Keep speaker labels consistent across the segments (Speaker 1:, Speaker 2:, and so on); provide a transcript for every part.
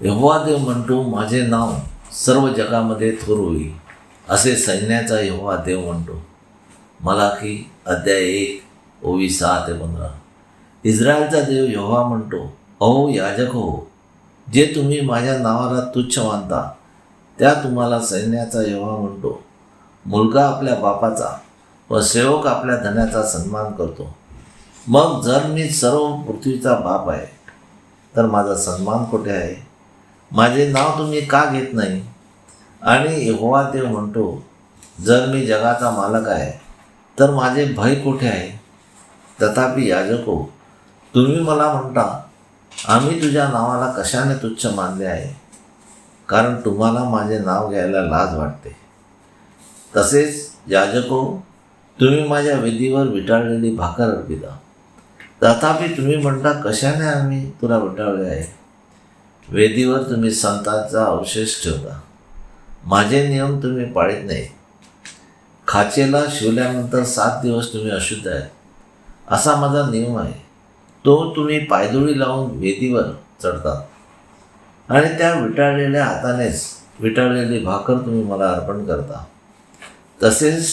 Speaker 1: यहोवा देव म्हणतो माझे नाव सर्व जगामध्ये थोर होईल. असे सैन्याचा यहोवा देव म्हणतो. मला की अध्याय एक ओवी सहा ते पंधरा. इस्रायलचा देव यहोवा म्हणतो अहो याजक हो जे तुम्ही माझ्या नावाला तुच्छ मानता त्या तुम्हाला सैन्याचा यहोवा म्हणतो. मुलगा आपल्या बापाचा व सेवक आपल्या धन्याचा सन्मान करतो. मग जर मी सर्व पृथ्वीचा बाप आहे तर माझा सन्मान कुठे आहे? माझे नाव तुम्ही का घेत नाही? आणि यहोवा ते म्हणतो जर मी जगाचा मालक आहे तर माझे भय कुठे आहे? तथापि याजको तुम्ही मला म्हणता आम्ही तुझ्या नावाला कशाने तुच्छ मानले आहे? कारण तुम्हाला माझे नाव घ्यायला लाज वाटते. तसेच याजको तुम्ही माझ्या विधीवर विटाळलेली भाकर अर्पिता. तथापि तुम्ही म्हणता कशाने आम्ही तुला विटाळले आहे? वेदीवर तुम्ही संतांचा अवशेष ठेवता. माझे नियम तुम्ही पाळीत नाही. खाचेला शिवल्यानंतर सात दिवस तुम्ही अशुद्ध आहे. असा माझा नियम आहे. तो तुम्ही पायदुळी लावून वेदीवर चढतात आणि त्या विटाळलेल्या हातानेच विटाळलेली भाकर तुम्ही मला अर्पण करता. तसेच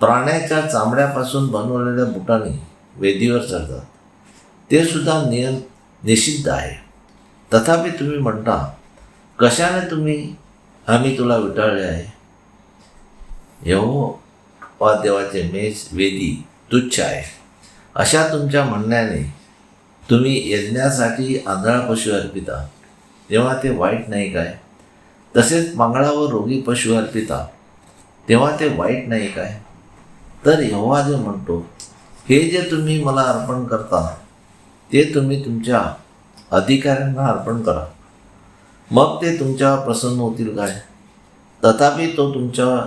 Speaker 1: प्राण्याच्या चामड्यापासून बनवलेल्या बुटाने वेदीवर चढतात. ते सुद्धा नियम निषिद्ध आहे. तथापि तुम्ही म्हणता कशाने तुम्ही आम्ही तुला विटाळले आहे? यहो वादेवाचे मेज वेदी तुच्छ आहे. अशा तुमच्या म्हणण्याने तुम्ही यज्ञासाठी आंधळा पशु अर्पिता. तेव्हा ते वाईट नाही काय? तसेच मांगळावर रोगी पशु अर्पिता. तेव्हा ते वाईट नाही काय? तर यहोवा जे म्हणतो हे जे तुम्ही मला अर्पण करता ते तुम्ही तुमच्या अधिकाऱ्यांना अर्पण करा. मग ते तुमच्यावर प्रसन्न होतील काय? तथापि तो तुमच्यावर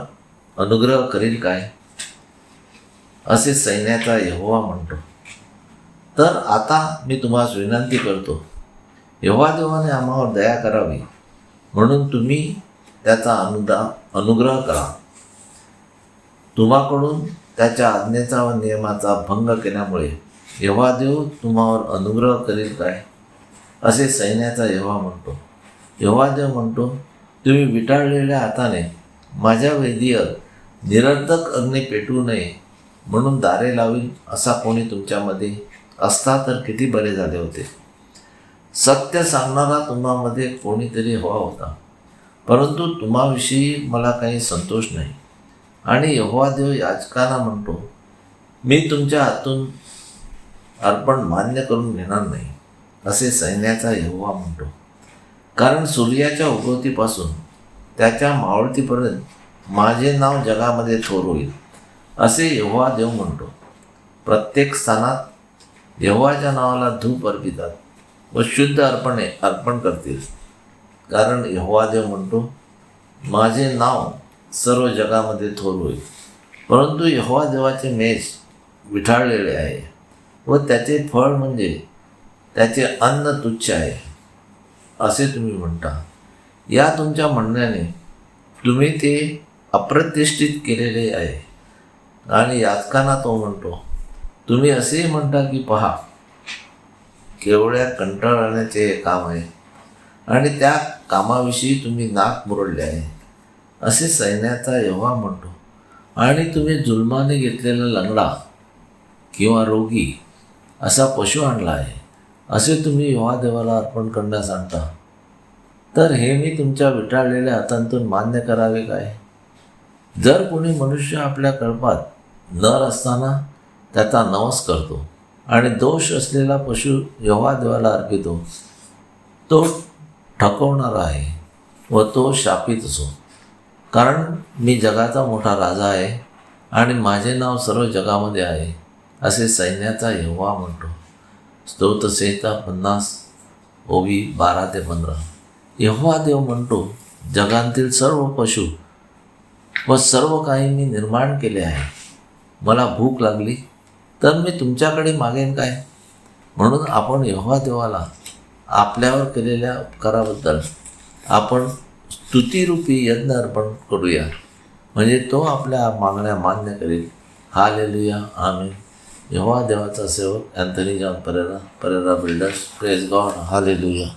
Speaker 1: अनुग्रह करेल काय? असे सैन्याचा यहोवा म्हणतो. तर आता मी तुम्हाला विनंती करतो यहोवा देवाने आम्हावर दया करावी. म्हणून तुम्ही त्याचा अनुदा अनुग्रह करा. तुम्हाकडून त्याच्या आज्ञेचा व नियमाचा भंग केल्यामुळे यहोवा देव तुम्हावर अनुग्रह करील काय? असे सैन्याचा यवा म्हणतो. यवा देव म्हणतो तुम्ही विटाळलेल्या हाताने माझ्या वेदीवर निरर्थक अग्नी पेटवू नये म्हणून दारे लावील असा कोणी तुमच्यामध्ये असता तर किती बरे झाले होते. सत्य सांगणारा तुम्हामध्ये कोणीतरी हवा होता. परंतु तुम्हाविषयी मला काही संतोष नाही. आणि यहोवा देव याचकांना म्हणतो मी तुमच्या हातून अर्पण मान्य करून घेणार नाही. असे सैन्याचा यहोवा म्हणतो. कारण सूर्याच्या उगवतीपासून त्याच्या मावळतीपर्यंत माझे नाव जगामध्ये थोर होईल असे यहोवा देव म्हणतो. प्रत्येक स्थानात यहोवाच्या नावाला धूप अर्पितात व शुद्ध अर्पणे अर्पण करतील. कारण यहोवा देव म्हणतो माझे नाव सर्व जगामध्ये थोर होईल परंतु यहोवा देवाचे मेष विठाळलेले आहे व त्याचे फळ म्हणजे त्याचे अन्न तुच्छ आहे असे तुम्ही म्हणता. या तुमच्या म्हणण्याने तुम्ही ते अप्रतिष्ठित केलेले आहे. आणि याचकांना तो म्हणतो तुम्ही असेही म्हणता की पहा केवढ्या कंटाळण्याचे हे काम आहे. आणि त्या कामाविषयी तुम्ही नाक मुरडले आहे. असे सैन्याचा यव्हा म्हणतो. आणि तुम्ही जुलमाने घेतलेला लंगडा किंवा रोगी असा पशु आणला आहे. असे तुम्ही युवा देवाला अर्पण करण्यास आणता तर हे मी तुमच्या विटाळलेल्या हातांतून मान्य करावे काय? जर कोणी मनुष्य आपल्या कळपात नर असताना त्याचा नवस करतो आणि दोष असलेला पशु यव्हा देवाला अर्पितो तो ठकवणारा आहे व तो शापित असो. कारण मी जगाचा मोठा राजा आहे आणि माझे नाव सर्व जगामध्ये आहे असे सैन्याचा यव्हा म्हणतो. स्तोत्रसंहिता पन्नास ओवी बारा ते पंधरा. यहोवा देव म्हणतो जगांतील सर्व पशु व सर्व काही मी निर्माण केले आहे. मला भूक लागली तर मी तुमच्याकडे मागेन काय? म्हणून आपण यहोवा देवाला आपल्यावर केलेल्या उपकाराबद्दल आपण स्तुतिरूपी यज्ञ अर्पण करूया. म्हणजे तो आपल्या मागण्या मान्य करेल. हा लेलुया आम्ही यहोवा देवाचा सेवक Anthony John Pereira Pereira builders praise God hallelujah